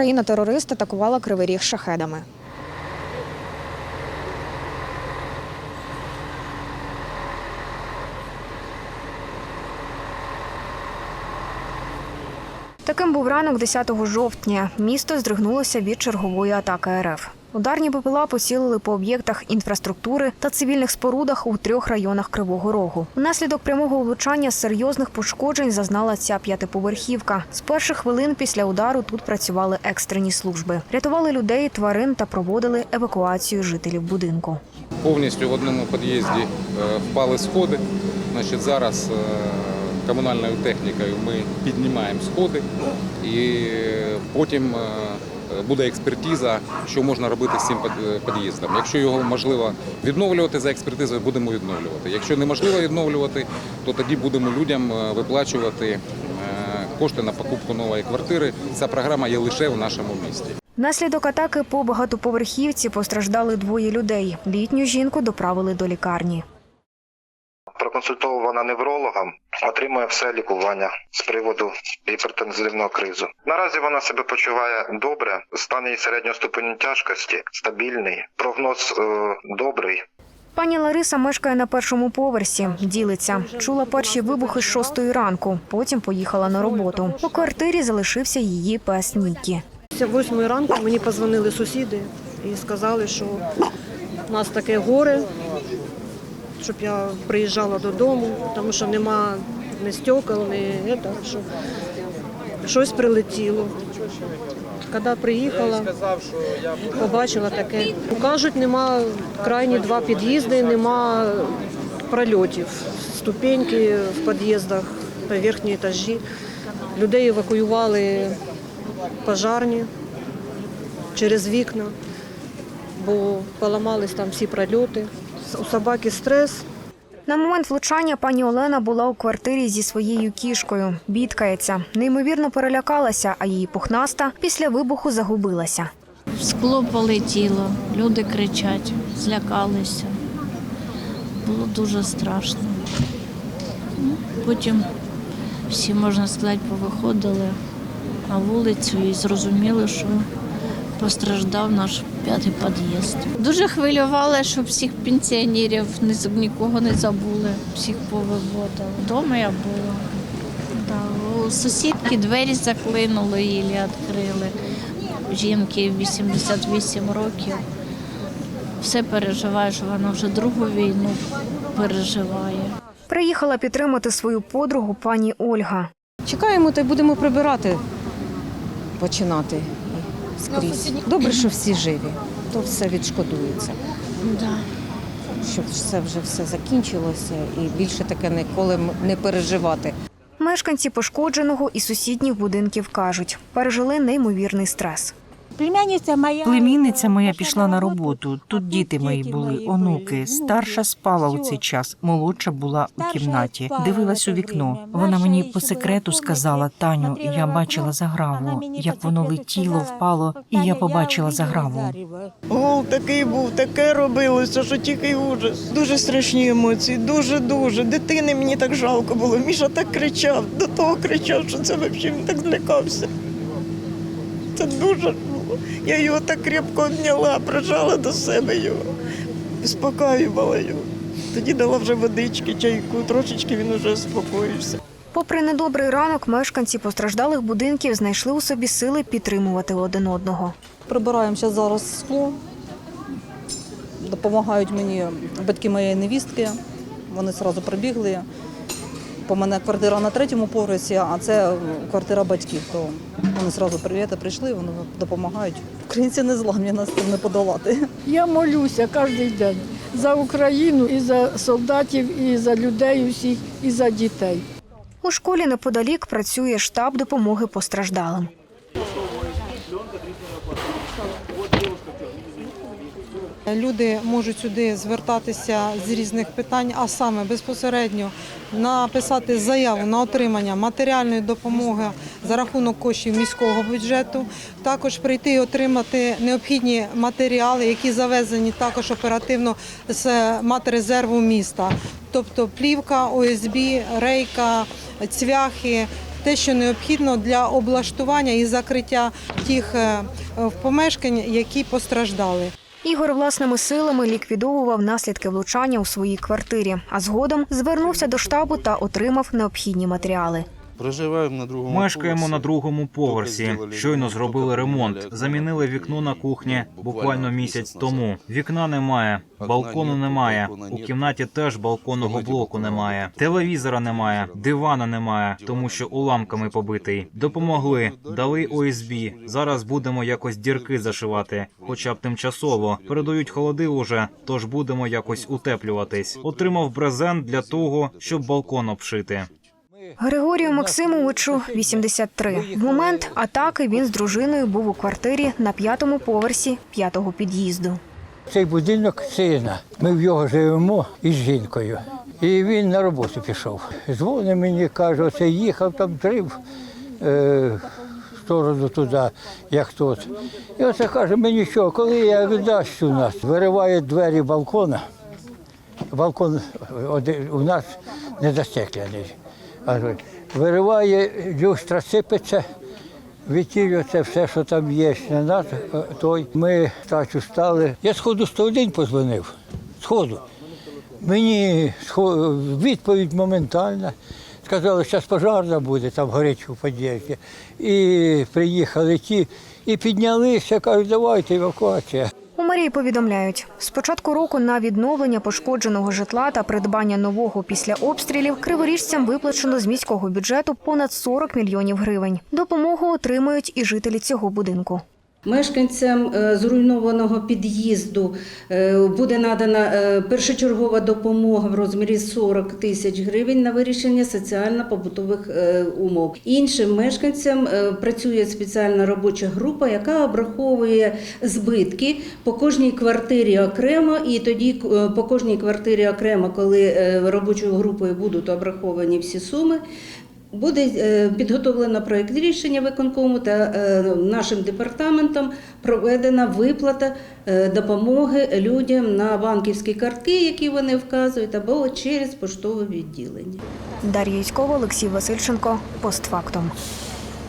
країна-терорист атакувала Кривий Ріг шахедами. Таким був ранок 10 жовтня. Місто здригнулося від чергової атаки РФ. Ударні БПЛА поцілили по об'єктах інфраструктури та цивільних спорудах у трьох районах Кривого Рогу. Внаслідок прямого влучання серйозних пошкоджень зазнала ця п'ятиповерхівка. З перших хвилин після удару тут працювали екстрені служби, рятували людей, тварин та проводили евакуацію жителів будинку. Повністю в одному під'їзді е, впали сходи. Значить, зараз е, комунальною технікою ми піднімаємо сходи і е, потім буде експертиза, що можна робити з цим під'їздом. Якщо його можливо відновлювати за експертизою, будемо відновлювати. Якщо неможливо відновлювати, то тоді будемо людям е, виплачувати е, кошти на покупку нової квартири. Ця програма є лише в нашому місті. Внаслідок атаки по багатоповерхівці постраждали двоє людей. Літню жінку доправили до лікарні. Проконсультована неврологом, отримує все лікування з приводу гіпертензивного кризу. Наразі вона себе почуває добре, стан її середнього ступеню тяжкості стабільний, прогноз е, добрий. Пані Лариса мешкає на першому поверсі. Ділиться. Чула перші вибухи з шостої ранку. Потім поїхала на роботу. У квартирі залишився її пес Нікі. Восьмої ранку мені позвонили сусіди і сказали, що у нас таке горе, щоб я приїжджала додому, тому що нема ні стекол, ні это, що щось прилетіло. Коли приїхала, побачила таке. Кажуть, нема крайні два під'їзди, нема прольотів, ступеньки в під'їздах, верхні етажі. Людей евакуювали пожарні через вікна, бо поламались там всі прольоти. У собаки стрес. На момент влучання пані Олена була у квартирі зі своєю кішкою. Бідкається. Неймовірно перелякалася, а її пухнаста після вибуху загубилася. Скло полетіло, люди кричать, злякалися. Було дуже страшно. Ну, Потім всі, можна сказати, повиходили на вулицю і зрозуміли, що постраждав наш п'ятий під'їзд. Дуже хвилювали, щоб всіх пенсіонерів нікого не забули, всіх повиводили. Вдома я була. Да, у сусідки двері заклинули, її відкрили. Жінки 88 років. Все переживає, що вона вже другу війну переживає. Приїхала підтримати свою подругу пані Ольга. Чекаємо та й будемо прибирати, починати скрізь. Добре, що всі живі, то все відшкодується. Да. Щоб це вже все закінчилося і більше таке ніколи не переживати. Мешканці пошкодженого і сусідніх будинків кажуть, пережили неймовірний стрес. Племянниця моя Племінниця моя пішла на роботу. Тут діти мої були, онуки. Старша спала у цей час, молодша була у кімнаті. Дивилась у вікно. Вона мені по секрету сказала: Таню, я бачила заграву, як воно летіло, впало, і я побачила заграву. Гул такий був, таке робилося, що тільки ужас. Дуже страшні емоції, дуже дуже. Дитини мені так жалко було. Міша так кричав, до того кричав, що це взагалі він так злякався. Це дуже було. Я його так крепко обняла, прижала до себе його, успокаювала його. Тоді дала вже водички, чайку, трошечки він уже успокоївся. Попри недобрий ранок, мешканці постраждалих будинків знайшли у собі сили підтримувати один одного. Прибираємо ще зараз скло. Допомагають мені батьки моєї невістки. Вони одразу прибігли. По мене квартира на третьому поверсі, а це квартира батьків. То вони одразу привіт, прийшли, вони допомагають. Українці не зламні, нас цим не подолати. Я молюся кожен день за Україну і за солдатів, і за людей усіх, і за дітей. У школі неподалік працює штаб допомоги постраждалим. Люди можуть сюди звертатися з різних питань, а саме безпосередньо написати заяву на отримання матеріальної допомоги за рахунок коштів міського бюджету. Також прийти і отримати необхідні матеріали, які завезені також оперативно з матерезерву міста, тобто плівка, ОСБ, рейка, цвяхи. те, що необхідно для облаштування і закриття тих е, помешкань, які постраждали. Ігор власними силами ліквідовував наслідки влучання у своїй квартирі, а згодом звернувся до штабу та отримав необхідні матеріали. Проживаємо на другому Мешкаємо на другому поверсі. Щойно зробили ремонт. Замінили вікно на кухні буквально місяць тому. Вікна немає, балкону немає. У кімнаті теж балконного блоку немає. Телевізора немає, дивана немає, тому що уламками побитий. Допомогли, дали ОСБ. Зараз будемо якось дірки зашивати, хоча б тимчасово. Передають холоди уже, тож будемо якось утеплюватись. Отримав брезент для того, щоб балкон обшити. Григорію Максимовичу 83. В момент атаки він з дружиною був у квартирі на п'ятому поверсі п'ятого під'їзду. Цей будинок сина. Ми в його живемо із жінкою. І він на роботу пішов. Дзвонить мені, каже, оце їхав там дрив е, сторону туди, як тут. І оце каже, мені що, коли я віддасть у нас, вириває двері балкона. Балкон у нас не застеклений. Вириває, люстра сипеться, це все, що там є, той. Ми тачу стали. Я сходу 101 позвонив. Сходу. Мені відповідь моментальна. Сказали, що зараз пожарна буде, там горить у під'їзді. І приїхали ті, і піднялися, кажуть, давайте евакуація. Мерії повідомляють, з початку року на відновлення пошкодженого житла та придбання нового після обстрілів криворіжцям виплачено з міського бюджету понад 40 мільйонів гривень. Допомогу отримають і жителі цього будинку. Мешканцям е, зруйнованого під'їзду е, буде надана е, першочергова допомога в розмірі 40 тисяч гривень на вирішення соціально-побутових умов. Іншим мешканцям працює спеціальна робоча група, яка обраховує збитки по кожній квартирі окремо, і тоді по кожній квартирі окремо, коли робочою групою будуть обраховані всі суми. Буде е, підготовлено проєкт рішення виконкому та е, нашим департаментом проведена виплата е, допомоги людям на банківські картки, які вони вказують, або через поштове відділення. Дар'я Юськова, Олексій Васильченко. Постфактум.